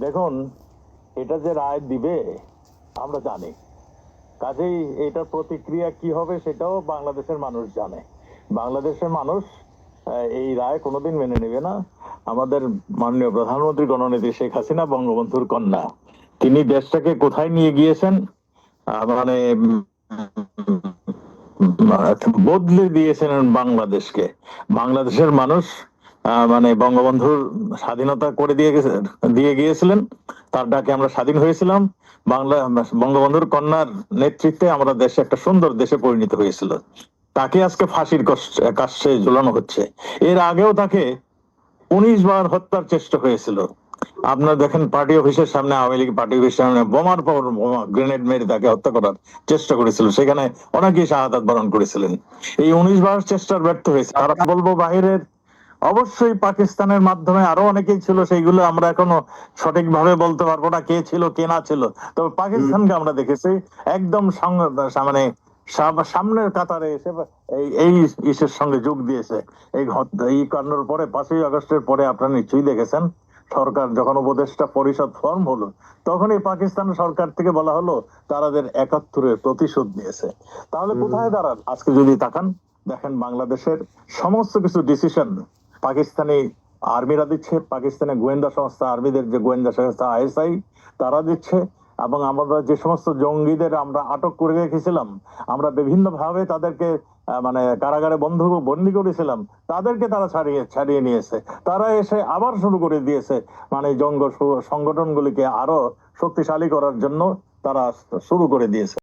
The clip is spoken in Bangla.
দেখুন, এটা যে রায় দিবে, আমরা জানি। কাজেই এটার প্রতিক্রিয়া কি হবে সেটাও বাংলাদেশের মানুষ জানে। বাংলাদেশের মানুষ এই রায় কোনোদিন মেনে নেবে না। আমাদের মাননীয় প্রধানমন্ত্রী গণনীতি শেখ হাসিনা বঙ্গবন্ধুর কন্যা। তিনি দেশটাকে কোথায় নিয়ে গিয়েছেন? মানে বদলে দিয়েছেন বাংলাদেশকে। বাংলাদেশের মানুষ মানে বঙ্গবন্ধুর স্বাধীনতা করে দিয়ে দিয়ে গিয়েছিলেন। তার ডাকে আমরা স্বাধীন হয়েছিলাম। বাংলা, বঙ্গবন্ধুর কন্যার নেতৃত্বে আমরা দেশে একটা সুন্দর দেশে পরিণত হয়েছিল। তাকে আজকে ফাঁসির কাছে ঝুলানো হচ্ছে। এর আগেও তাকে উনিশ বার হত্যার চেষ্টা হয়েছিল। আপনারা দেখেন, পার্টি অফিসের সামনে, আওয়ামী লীগ পার্টি অফিসের সামনে বোমার পর বোমা, গ্রেনেড মেরে তাকে হত্যা করার চেষ্টা করেছিল। সেখানে অনেকেই শাহাদাত বরণ করেছিলেন। এই উনিশ বার চেষ্টার ব্যর্থ হয়েছে। আর বলব বাহিরের অবশ্যই পাকিস্তানের মাধ্যমে আরও অনেকেই ছিল সেইগুলো আমরা এখনও সঠিকভাবে বলতে পারব না কে ছিল কে না ছিল। তবে পাকিস্তানকে আমরা দেখেছি একদম মানে সামনের কাতারে এসে এই এই ইসের সঙ্গে যোগ দিয়েছে। এই এই কাণ্ডর পরে পাঁচই আগস্টের পরে আপনারা নিশ্চয়ই দেখেছেন সরকার যখন উপদেষ্টা পরিষদ ফর্ম হলো তখনই পাকিস্তান সরকার থেকে বলা হলো তারাদের একাত্তরের প্রতিশোধ নিয়েছে। তাহলে কোথায় দাঁড়ান? আজকে যদি তাকান দেখেন বাংলাদেশের সমস্ত কিছু ডিসিশন পাকিস্তানি আর্মিরা দিচ্ছে, পাকিস্তানি গোয়েন্দা সংস্থা, আর্মিদের যে গোয়েন্দা সংস্থা আইএসআই, তারা দিচ্ছে এবং আমরা যে সমস্ত জঙ্গিদের আমরা আটক করে রেখেছিলাম, আমরা বিভিন্ন ভাবে তাদেরকে মানে কারাগারে বন্ধ বন্দি করেছিলাম, তাদেরকে তারা ছাড়িয়ে ছাড়িয়ে নিয়েছে। তারা এসে আবার শুরু করে দিয়েছে মানে জঙ্গ সংগঠনগুলিকে আরও শক্তিশালী করার জন্য তারা শুরু করে দিয়েছে।